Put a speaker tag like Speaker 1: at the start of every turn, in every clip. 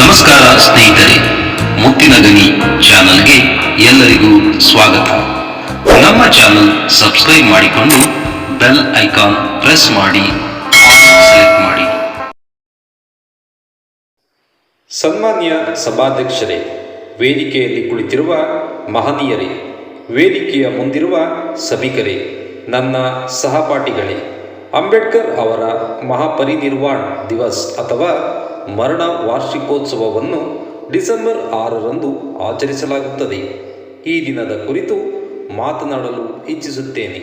Speaker 1: ನಮಸ್ಕಾರ ಸ್ನೇಹಿತರೆ. ಮುತ್ತಿನ ಗಣಿ ಚಾನಲ್ಗೆ ಎಲ್ಲರಿಗೂ ಸ್ವಾಗತ. ನಮ್ಮ ಚಾನಲ್ ಸಬ್ಸ್ಕ್ರೈಬ್ ಮಾಡಿಕೊಂಡು ಬೆಲ್ ಐಕಾನ್ ಪ್ರೆಸ್ ಮಾಡಿ ಸೆಲೆಕ್ಟ್ ಮಾಡಿ.
Speaker 2: ಸನ್ಮಾನ್ಯ ಸಭಾಧ್ಯಕ್ಷರೇ, ವೇದಿಕೆಯಲ್ಲಿ ಕುಳಿತಿರುವ ಮಹನೀಯರೇ, ವೇದಿಕೆಯ ಮುಂದಿರುವ ಸಭಿಕರೇ, ನನ್ನ ಸಹಪಾಠಿಗಳೇ, ಅಂಬೇಡ್ಕರ್ ಅವರ ಮಹಾಪರಿನಿರ್ವಾಣ ದಿವಸ್ ಅಥವಾ ಮರಣ ವಾರ್ಷಿಕೋತ್ಸವವನ್ನು ಡಿಸೆಂಬರ್ ಆರರಂದು ಆಚರಿಸಲಾಗುತ್ತದೆ. ಈ ದಿನದ ಕುರಿತು ಮಾತನಾಡಲು ಇಚ್ಛಿಸುತ್ತೇನೆ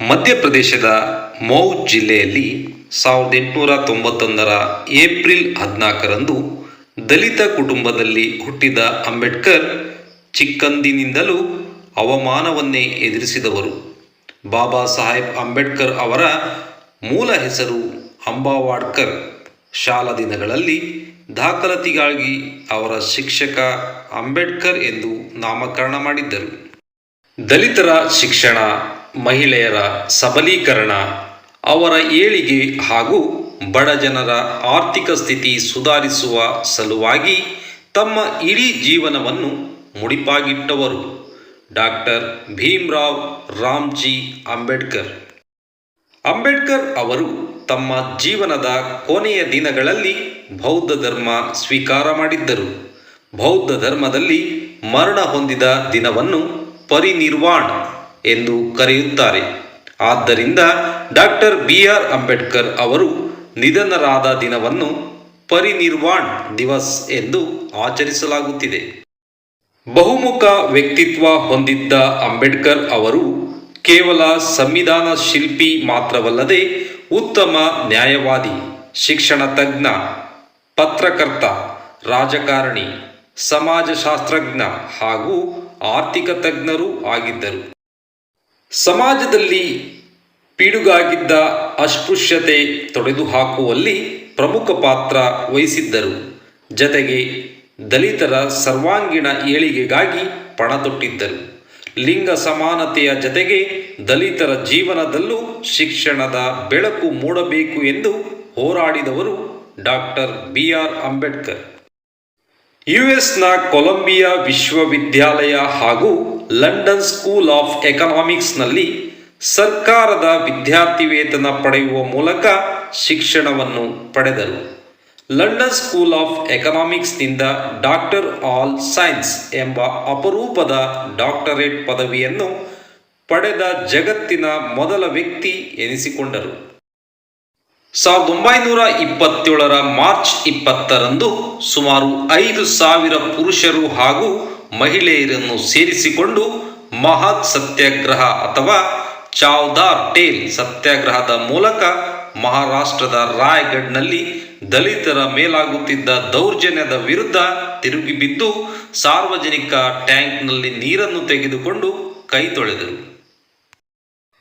Speaker 2: ಮಧ್ಯಪ್ರದೇಶದ ಮೌ ಜಿಲ್ಲೆಯಲ್ಲಿ ಸಾವಿರದ ಎಂಟುನೂರ ತೊಂಬತ್ತೊಂದರ ಏಪ್ರಿಲ್ ಹದಿನಾಲ್ಕರಂದು ದಲಿತ ಕುಟುಂಬದಲ್ಲಿ ಹುಟ್ಟಿದ ಅಂಬೇಡ್ಕರ್ ಚಿಕ್ಕಂದಿನಿಂದಲೂ ಅವಮಾನವನ್ನೇ ಎದುರಿಸಿದವರು. ಬಾಬಾ ಸಾಹೇಬ್ ಅಂಬೇಡ್ಕರ್ ಅವರ ಮೂಲ ಹೆಸರು ಅಂಬಾವಾಡ್ಕರ್ ಶಾಲಾ ದಿನಗಳಲ್ಲಿ ದಾಖಲಾತಿಗಾಗಿ ಅವರ ಶಿಕ್ಷಕ ಅಂಬೇಡ್ಕರ್ ಎಂದು ನಾಮಕರಣ ಮಾಡಿದ್ದರು. ದಲಿತರ ಶಿಕ್ಷಣ, ಮಹಿಳೆಯರ ಸಬಲೀಕರಣ, ಅವರ ಏಳಿಗೆ ಹಾಗೂ ಬಡ ಜನರ ಆರ್ಥಿಕ ಸ್ಥಿತಿ ಸುಧಾರಿಸುವ ಸಲುವಾಗಿ ತಮ್ಮ ಇಡೀ ಜೀವನವನ್ನು ಮುಡಿಪಾಗಿಟ್ಟವರು. ಡಾಕ್ಟರ್ ಭೀಮ್ರಾವ್ ರಾಮ್ಜಿ ಅಂಬೇಡ್ಕರ್. ಅಂಬೇಡ್ಕರ್ ಅವರು ತಮ್ಮ ಜೀವನದ ಕೊನೆಯ ದಿನಗಳಲ್ಲಿ ಬೌದ್ಧ ಧರ್ಮ ಸ್ವೀಕಾರ ಮಾಡಿದ್ದರು. ಬೌದ್ಧ ಧರ್ಮದಲ್ಲಿ ಮರಣ ಹೊಂದಿದ ದಿನವನ್ನು ಪರಿನಿರ್ವಾಣ ಎಂದು ಕರೆಯುತ್ತಾರೆ. ಆದ್ದರಿಂದ ಡಾಕ್ಟರ್ ಬಿ ಆರ್ ಅಂಬೇಡ್ಕರ್ ಅವರು ನಿಧನರಾದ ದಿನವನ್ನು ಪರಿನಿರ್ವಾಣ್ ದಿವಸ್ ಎಂದು ಆಚರಿಸಲಾಗುತ್ತಿದೆ. ಬಹುಮುಖ ವ್ಯಕ್ತಿತ್ವ ಹೊಂದಿದ್ದ ಅಂಬೇಡ್ಕರ್ ಅವರು ಕೇವಲ ಸಂವಿಧಾನ ಶಿಲ್ಪಿ ಮಾತ್ರವಲ್ಲದೆ ಉತ್ತಮ ನ್ಯಾಯವಾದಿ, ಶಿಕ್ಷಣ ತಜ್ಞ, ಪತ್ರಕರ್ತ, ರಾಜಕಾರಣಿ, ಸಮಾಜಶಾಸ್ತ್ರಜ್ಞ ಹಾಗೂ ಆರ್ಥಿಕ ತಜ್ಞರೂ ಆಗಿದ್ದರು. ಸಮಾಜದಲ್ಲಿ ಪಿಡುಗಾಗಿದ್ದ ಅಸ್ಪೃಶ್ಯತೆ ತೊಡೆದುಹಾಕುವಲ್ಲಿ ಪ್ರಮುಖ ಪಾತ್ರ ವಹಿಸಿದ್ದರು. ಜತೆಗೆ ದಲಿತರ ಸರ್ವಾಂಗೀಣ ಏಳಿಗೆಗಾಗಿ ಪಣತೊಟ್ಟಿದ್ದರು. ಲಿಂಗ ಸಮಾನತೆಯ ಜತೆಗೆ ದಲಿತರ ಜೀವನದಲ್ಲೂ ಶಿಕ್ಷಣದ ಬೆಳಕು ಮೂಡಬೇಕು ಎಂದು ಹೋರಾಡಿದವರು ಡಾಕ್ಟರ್ ಬಿ ಆರ್ ಅಂಬೇಡ್ಕರ್. ಯುಎಸ್ನ ಕೊಲಂಬಿಯಾ ವಿಶ್ವವಿದ್ಯಾಲಯ ಹಾಗೂ ಲಂಡನ್ ಸ್ಕೂಲ್ ಆಫ್ ಎಕನಾಮಿಕ್ಸ್ನಲ್ಲಿ ಸರ್ಕಾರದ ವಿದ್ಯಾರ್ಥಿ ವೇತನ ಪಡೆಯುವ ಮೂಲಕ ಶಿಕ್ಷಣವನ್ನು ಪಡೆದರು. ಲಂಡನ್ ಸ್ಕೂಲ್ ಆಫ್ ಎಕನಾಮಿಕ್ಸ್ನಿಂದ ಡಾಕ್ಟರ್ ಆಲ್ ಸೈನ್ಸ್ ಎಂಬ ಅಪರೂಪದ ಡಾಕ್ಟರೇಟ್ ಪದವಿಯನ್ನು ಪಡೆದ ಜಗತ್ತಿನ ಮೊದಲ ವ್ಯಕ್ತಿ ಎನಿಸಿಕೊಂಡರು. ಸಾವಿರದ ಒಂಬೈನೂರ ಇಪ್ಪತ್ತೇಳರ ಮಾರ್ಚ್ ಇಪ್ಪತ್ತರಂದು ಸುಮಾರು ಐದು ಸಾವಿರ ಪುರುಷರು ಹಾಗೂ ಮಹಿಳೆಯರನ್ನು ಸೇರಿಸಿಕೊಂಡು ಮಹತ್ ಸತ್ಯಾಗ್ರಹ ಅಥವಾ ಚಾವ್ದಾರ್ ಟೇಲ್ ಸತ್ಯಾಗ್ರಹದ ಮೂಲಕ ಮಹಾರಾಷ್ಟ್ರದ ರಾಯ್ಗಢ್ನಲ್ಲಿ ದಲಿತರ ಮೇಲಾಗುತ್ತಿದ್ದ ದೌರ್ಜನ್ಯದ ವಿರುದ್ಧ ತಿರುಗಿಬಿದ್ದು ಸಾರ್ವಜನಿಕ ಟ್ಯಾಂಕ್ನಲ್ಲಿ ನೀರನ್ನು ತೆಗೆದುಕೊಂಡು ಕೈ ತೊಳೆದರು.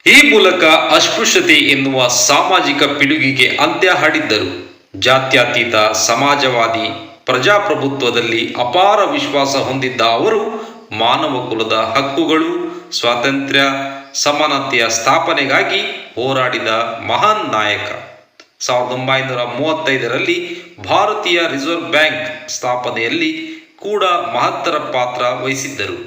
Speaker 2: ಈ ಮೂಲಕ ಅಸ್ಪೃಶ್ಯತೆ ಎನ್ನುವ ಸಾಮಾಜಿಕ ಪಿಡುಗಿಗೆ ಅಂತ್ಯ ಹಾಡಿದ್ದರು. ಜಾತ್ಯತೀತ, ಸಮಾಜವಾದಿ, ಪ್ರಜಾಪ್ರಭುತ್ವದಲ್ಲಿ ಅಪಾರ ವಿಶ್ವಾಸ ಹೊಂದಿದ್ದ ಅವರು ಮಾನವ ಕುಲದ ಹಕ್ಕುಗಳು, ಸ್ವಾತಂತ್ರ್ಯ, ಸಮಾನತೆಯ ಸ್ಥಾಪನೆಗಾಗಿ ಹೋರಾಡಿದ ಮಹಾನ್ ನಾಯಕ. ಸಾವಿರದ ಒಂಬೈನೂರ ಮೂವತ್ತೈದರಲ್ಲಿ ಭಾರತೀಯ ರಿಸರ್ವ್ ಬ್ಯಾಂಕ್ ಸ್ಥಾಪನೆಯಲ್ಲಿ ಕೂಡ ಮಹತ್ತರ ಪಾತ್ರ ವಹಿಸಿದ್ದರು.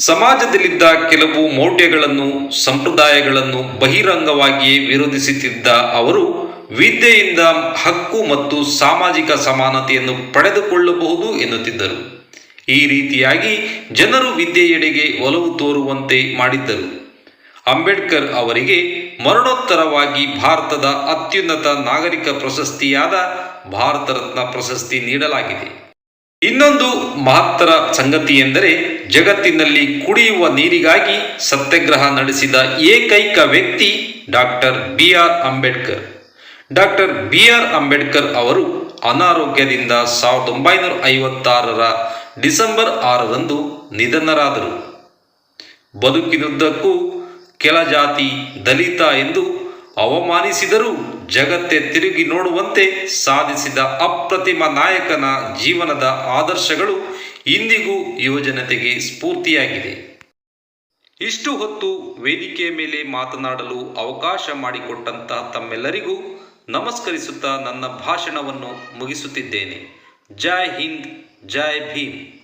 Speaker 2: ಸಮಾಜದಲ್ಲಿದ್ದ ಕೆಲವು ಮೌಢ್ಯಗಳನ್ನು, ಸಂಪ್ರದಾಯಗಳನ್ನು ಬಹಿರಂಗವಾಗಿಯೇ ವಿರೋಧಿಸುತ್ತಿದ್ದ ಅವರು ವಿದ್ಯೆಯಿಂದ ಹಕ್ಕು ಮತ್ತು ಸಾಮಾಜಿಕ ಸಮಾನತೆಯನ್ನು ಪಡೆದುಕೊಳ್ಳಬಹುದು ಎನ್ನುತ್ತಿದ್ದರು. ಈ ರೀತಿಯಾಗಿ ಜನರು ವಿದ್ಯೆಯೆಡೆಗೆ ಒಲವು ತೋರುವಂತೆ ಮಾಡಿದ್ದರು. ಅಂಬೇಡ್ಕರ್ ಅವರಿಗೆ ಮರಣೋತ್ತರವಾಗಿ ಭಾರತದ ಅತ್ಯುನ್ನತ ನಾಗರಿಕ ಪ್ರಶಸ್ತಿಯಾದ ಭಾರತ ರತ್ನ ಪ್ರಶಸ್ತಿ ನೀಡಲಾಗಿದೆ. ಇನ್ನೊಂದು ಮಹತ್ತರ ಸಂಗತಿ ಎಂದರೆ ಜಗತ್ತಿನಲ್ಲಿ ಕುಡಿಯುವ ನೀರಿಗಾಗಿ ಸತ್ಯಾಗ್ರಹ ನಡೆಸಿದ ಏಕೈಕ ವ್ಯಕ್ತಿ doctor B R Ambedkar. Doctor B R Ambedkar ಅವರು ಅನಾರೋಗ್ಯದಿಂದ ಸಾವಿರದ ಒಂಬೈನೂರ ಐವತ್ತಾರರ ಡಿಸೆಂಬರ್ ಆರರಂದು ನಿಧನರಾದರು. ಬದುಕಿನುದ್ದಕ್ಕೂ ಕೆಳ ಜಾತಿ ದಲಿತ ಎಂದು ಅವಮಾನಿಸಿದರೂ ಜಗತ್ತೇ ತಿರುಗಿ ನೋಡುವಂತೆ ಸಾಧಿಸಿದ ಅಪ್ರತಿಮ ನಾಯಕನ ಜೀವನದ ಆದರ್ಶಗಳು ಇಂದಿಗೂ ಯುವಜನತೆಗೆ ಸ್ಫೂರ್ತಿಯಾಗಿದೆ. ಇಷ್ಟು ಹೊತ್ತು ವೇದಿಕೆಯ ಮೇಲೆ ಮಾತನಾಡಲು ಅವಕಾಶ ಮಾಡಿಕೊಟ್ಟಂತಹ ತಮ್ಮೆಲ್ಲರಿಗೂ ನಮಸ್ಕರಿಸುತ್ತಾ ನನ್ನ ಭಾಷಣವನ್ನು ಮುಗಿಸುತ್ತಿದ್ದೇನೆ. ಜೈ ಹಿಂದ್, ಜೈ ಭೀಮ್.